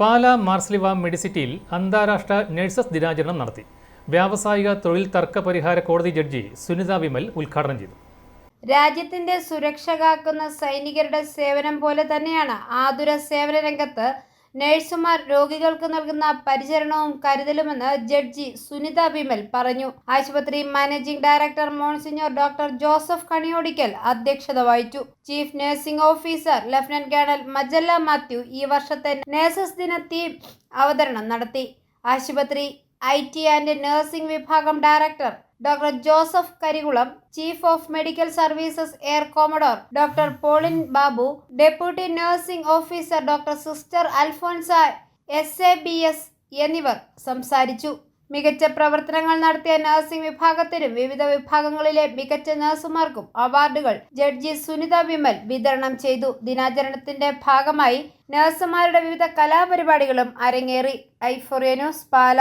പാല മാർസ്ലിവ മെഡിസിറ്റിയിൽ അന്താരാഷ്ട്ര നഴ്സസ് ദിനാചരണം നടത്തി. വ്യാവസായിക തൊഴിൽ തർക്ക പരിഹാര കോടതി ജഡ്ജി സുനിത വിമൽ ഉദ്ഘാടനം ചെയ്തു. രാജ്യത്തിന്റെ സുരക്ഷ കാക്കുന്ന സൈനികരുടെ സേവനം പോലെ തന്നെയാണ് ആതുര സേവന രംഗത്ത് നഴ്സുമാർ രോഗികൾക്ക് നൽകുന്ന പരിചരണവും കരുതലുമെന്ന് ജഡ്ജി സുനിത വിമൽ പറഞ്ഞു. ആശുപത്രി managing director monsignor doctor Joseph Kaniyodickal അധ്യക്ഷത വഹിച്ചു. Chief nursing officer lieutenant colonel Majella Mathew ഈ വർഷത്തെ നഴ്സസ് ദിന തീം അവതരണം നടത്തി. ആശുപത്രി ഐ ടി ആൻഡ് നഴ്സിംഗ് വിഭാഗം director doctor Joseph Karikulam chief of medical services air commodore doctor Paulin Babu deputy nursing officer doctor sister Alphonsa S A B S എന്നിവർ സംസാരിച്ചു. മികച്ച പ്രവർത്തനങ്ങൾ നടത്തിയ നഴ്സിംഗ് വിഭാഗത്തിനും വിവിധ വിഭാഗങ്ങളിലെ മികച്ച നഴ്സുമാർക്കും അവാർഡുകൾ ജഡ്ജി സുനിത വിമൽ വിതരണം ചെയ്തു. ദിനാചരണത്തിന്റെ ഭാഗമായി നഴ്സുമാരുടെ വിവിധ കലാപരിപാടികളും അരങ്ങേറി. ഐഫോറിയ ന്യൂസ് പാല.